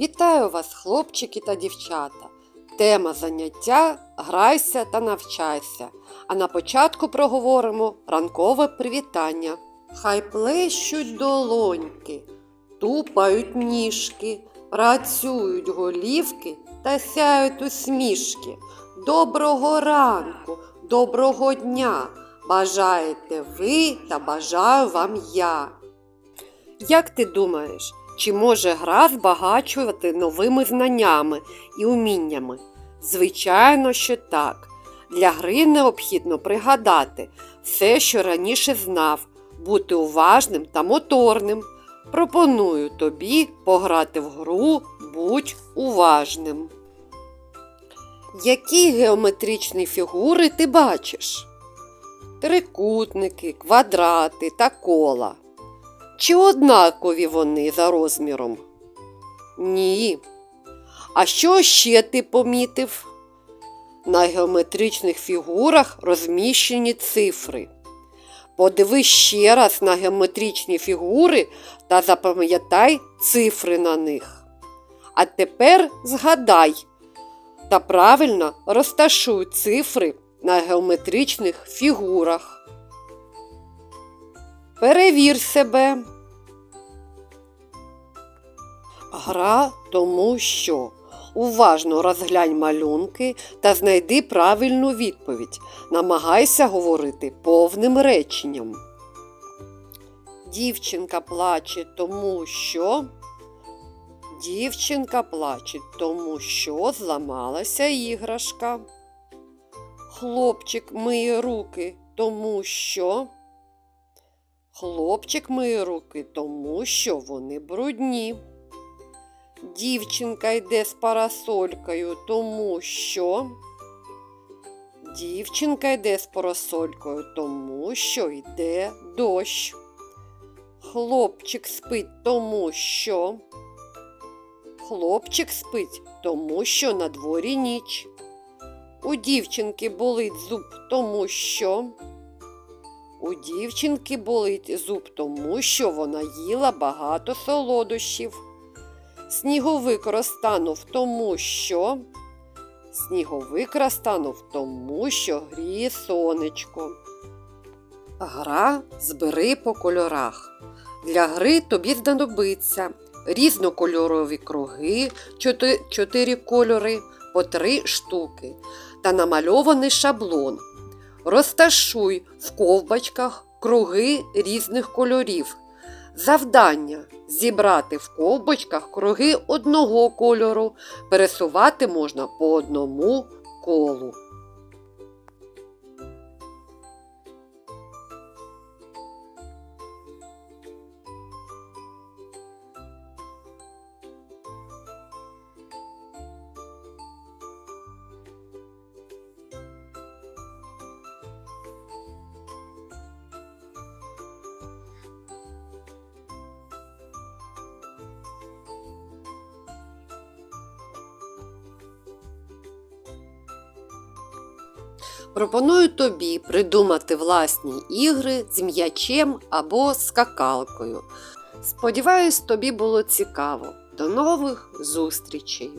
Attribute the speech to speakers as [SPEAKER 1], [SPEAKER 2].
[SPEAKER 1] Вітаю вас, хлопчики та дівчата. Тема заняття Грайся та навчайся. А на початку проговоримо ранкове привітання. Хай плещуть долоньки, тупають ніжки, працюють голівки та сяють усмішки. Доброго ранку, доброго дня! Бажаєте ви та бажаю вам я. Як ти думаєш, чи може гра збагачувати новими знаннями і уміннями? Звичайно, що так. Для гри необхідно пригадати все, що раніше знав, бути уважним та моторним. Пропоную тобі пограти в гру Будь уважним. Які геометричні фігури ти бачиш? Трикутники, квадрати та кола. Чи однакові вони за розміром? Ні. А що ще ти помітив? На геометричних фігурах розміщені цифри. Подивись ще раз на геометричні фігури та запам'ятай цифри на них. А тепер згадай та правильно розташуй цифри на геометричних фігурах. Перевір себе. Гра тому що. Уважно розглянь малюнки та знайди правильну відповідь. Намагайся говорити повним реченням. Дівчинка плаче тому що. Дівчинка плаче тому що зламалася іграшка. Хлопчик миє руки тому що. Хлопчик миє руки тому, що вони брудні. Дівчинка йде з парасолькою тому що. Дівчинка йде з парасолькою тому, що йде дощ. Хлопчик спить тому що. Хлопчик спить тому, що на дворі ніч. У дівчинки болить зуб тому що. У дівчинки болить зуб тому, що вона їла багато солодощів. Сніговик розтанув тому, що. Сніговик розтанув тому, що гріє сонечко. Гра збери по кольорах. Для гри тобі знадобиться різнокольорові круги, чотири, кольори по три штуки та намальований шаблон. Розташуй в ковбочках круги різних кольорів. Завдання зібрати в ковбочках круги одного кольору. Пересувати можна по одному колу. Пропоную тобі придумати власні ігри з м'ячем або скакалкою. Сподіваюсь, тобі було цікаво. До нових зустрічей!